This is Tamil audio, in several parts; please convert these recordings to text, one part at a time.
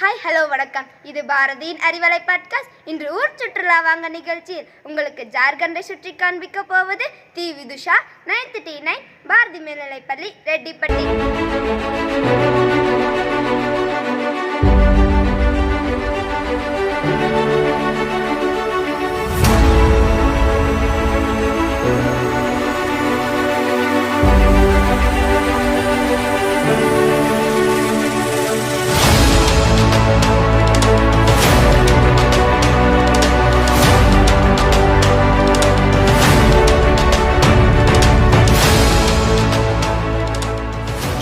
ஹாய் ஹலோ வணக்கம். இது பாரதியின் அறிவலை பாட்காஸ்ட் இன்று ஊர் சுற்றுலா வாங்க நிகழ்ச்சியில் உங்களுக்கு ஜார்க்கண்டை சுற்றி காண்பிக்க போவது the Vidhusha ninth D nine Bharathi மேல்நிலைப்பள்ளி ரெட்டிப்பட்டி.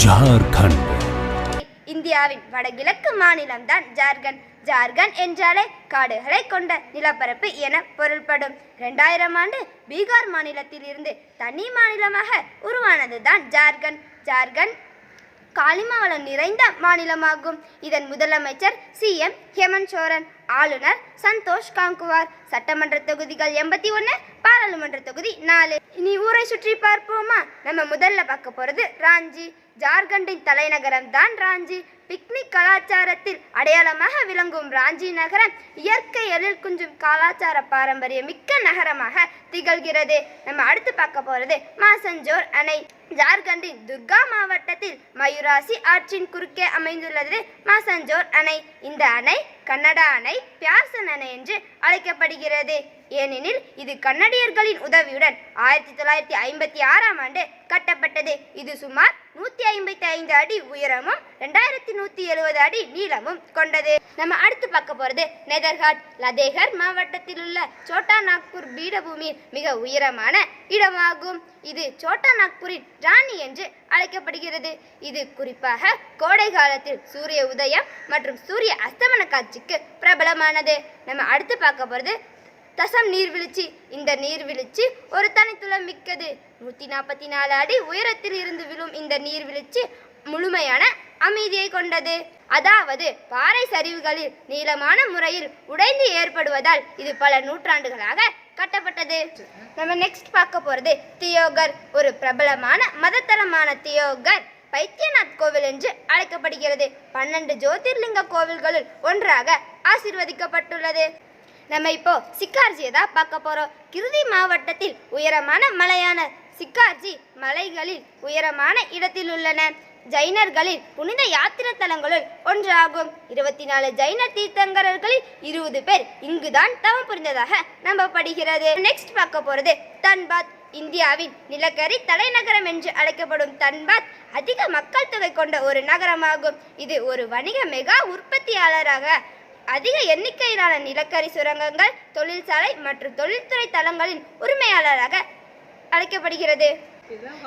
ஜார்க்கண்ட். இந்தியாவின் வடகிழக்கு மாநிலம்தான் ஜார்க்கண்ட். ஜார்க்கண்ட் என்றாலே காடுகளை கொண்ட நிலப்பரப்பு என பொருள்படும். ரெண்டாயிரம் ஆண்டு பீகார் மாநிலத்தில் இருந்து தனி மாநிலமாக உருவானதுதான் ஜார்க்கண்ட். ஜார்க்கண்ட் காளிம நிறைந்த மாநிலமாகும். இதன் முதலமைச்சர் சிஎம் ஹேமந்த் சோரன். ஆளுநர் சந்தோஷ் காங்குவார். சட்டமன்ற தொகுதிகள் எண்பத்தி ஒன்று பாராளுமன்ற தொகுதி நாலு. இனி ஊரை சுற்றி பார்ப்போமா? நம்ம முதல்ல பார்க்க போகிறது ராஞ்சி. ஜார்க்கண்டின் தலைநகரம் தான் ராஞ்சி. பிக்னிக் கலாச்சாரத்தில் அடையாளமாக விளங்கும் ராஞ்சி நகரம் இயற்கை எழில் குஞ்சும் கலாச்சார பாரம்பரியம் மிக்க நகரமாக திகழ்கிறது. நம்ம அடுத்து பார்க்க போகிறது மாசஞ்சோர் அணை. ஜார்க்கண்டின் துர்கா மாவட்டத்தில் மயூராசி ஆற்றின் குறுக்கே அமைந்துள்ளது மாசஞ்சோர் அணை. இந்த அணை கன்னடா அணை பியாசன் அணை என்று அழைக்கப்படுகிறது. ஏனெனில் இது கன்னடியர்களின் உதவியுடன் ஆயிரத்தி தொள்ளாயிரத்தி ஐம்பத்தி ஆறாம் ஆண்டு கட்டப்பட்டது. இது சுமார் நூற்றி ஐம்பத்தி ஐந்து அடி உயரமும் ரெண்டாயிரத்தி நூற்றி எழுபது அடி நீளமும் கொண்டது. நம்ம அடுத்து பார்க்க போகிறது நெதர்காட் லதேகர் மாவட்டத்தில் உள்ள சோட்டா நாக்பூர் பீடபூமியின் மிக உயரமான இடமாகும். இது சோட்டா நாக்பூரின் ராணி என்று அழைக்கப்படுகிறது. இது குறிப்பாக கோடை காலத்தில் சூரிய உதயம் மற்றும் சூரிய அஸ்தமன காட்சிக்கு பிரபலமானது. நம்ம அடுத்து பார்க்க போகிறது தசம் நீர்வீழ்ச்சி இந்த நீர்வீழ்ச்சி ஒரு தனித்துளம் மிக்கது. நூற்றி நாற்பத்தி நாலு அடி உயரத்தில் இருந்து விழும் இந்த நீர்வீழ்ச்சி முழுமையான அமைதியை கொண்டது. அதாவது பாறை சரிவுகளில் நீளமான முறையில் உடைந்து ஏற்படுவதால் இது பல நூற்றாண்டுகளாக கட்டப்பட்டது. நம்ம நெக்ஸ்ட் பார்க்க போகிறது தியோகர். ஒரு பிரபலமான மதத்தலமான தியோகர் பைத்தியநாத் கோவில் என்று அழைக்கப்படுகிறது. பன்னெண்டு ஜோதிர்லிங்க கோவில்களுள் ஒன்றாக ஆசிர்வதிக்கப்பட்டுள்ளது. நம்ம இப்போ சிக்கார்ஜியை தான் பார்க்க போகிறோம் கிருதி மாவட்டத்தில் உயரமான மலையான சிக்கார்ஜி மலைகளில் உயரமான இடத்தில் உள்ளன. ஜைனர்களில் புனித யாத்திரை தலங்களுள் ஒன்றாகும். இருபத்தி நாலு ஜைன தீர்த்தங்கரர்களில் இருபது பேர் இங்குதான் தவம் புரிந்ததாக நம்பப்படுகிறது. நெக்ஸ்ட் பார்க்க போகிறது தன்பாத். இந்தியாவின் நிலக்கரி தலைநகரம் என்று அழைக்கப்படும் தன்பாத் அதிக மக்கள் தொகை கொண்ட ஒரு நகரமாகும். இது ஒரு வணிக மெகா உற்பத்தியாளராக அதிக எண்ணிக்கையிலான நிலக்கரி சுரங்கங்கள் தொழிற்சாலை மற்றும் தொழில்துறை தளங்களின் உரிமையாளராக அழைக்கப்படுகிறது.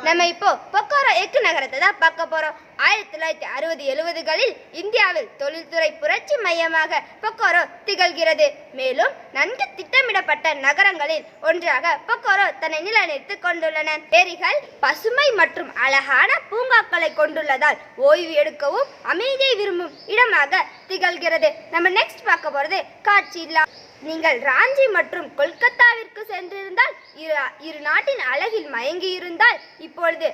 நம்ம இப்போ பொக்காரோ எக்கு நகரத்தை தான் பார்க்க போறோம். ஆயிரத்தி தொள்ளாயிரத்தி அறுபது எழுபதுகளில் இந்தியாவில் தொழில்துறை புரட்சி மையமாக பொக்கோரோ திகழ்கிறது. மேலும் நன்கு திட்டமிடப்பட்ட நகரங்களில் ஒன்றாக பொக்கோரோ தன்னை நிலைநிறுத்திக் கொண்டுள்ளன. ஏரிகள் பசுமை மற்றும் அழகான பூங்காக்களை கொண்டுள்ளதால் ஓய்வு எடுக்கவும் அமைதியை விரும்பும் இடமாக திகழ்கிறது. நம்ம நெக்ஸ்ட் பார்க்க போறது காட்சில்லா நீங்கள் ராஞ்சி மற்றும் கொல்கத்தாவிற்கு சென்றிருந்தால் இரு இரு நாட்டின் அழகில் மயங்கி இருந்தால் இப்பொழுது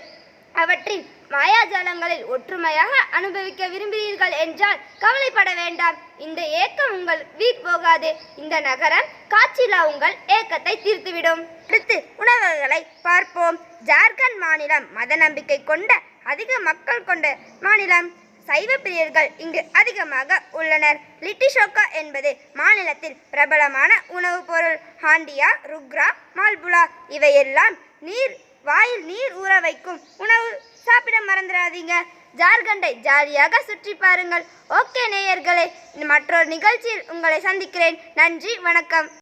அவற்றின் மாயாஜாலங்களில் ஒற்றுமையாக அனுபவிக்க விரும்புகிறீர்கள் என்றால் கவலைப்பட வேண்டாம். இந்த ஏக்கம் உங்கள் வீட் போகாது. இந்த நகரம் காட்சிலா உங்கள் ஏக்கத்தை தீர்த்துவிடும். அடுத்து உணவுகளை பார்ப்போம். ஜார்க்கண்ட் மாநிலம் மத நம்பிக்கை கொண்ட அதிக மக்கள் கொண்ட மாநிலம். சைவ பிரியர்கள் இங்கு அதிகமாக உள்ளனர். லிட்டிஷோக்கா என்பது மாநிலத்தில் பிரபலமான உணவுப் பொருள். ஹாண்டியா ருக்ரா மால்புலா இவையெல்லாம் நீர் வாயில் நீர் ஊற வைக்கும் உணவு சாப்பிட மறந்துடாதீங்க. ஜார்க்கண்டை ஜாலியாக சுற்றி பாருங்கள். ஓகே நேயர்களே மற்றொரு நிகழ்ச்சியில் உங்களை சந்திக்கிறேன். நன்றி வணக்கம்.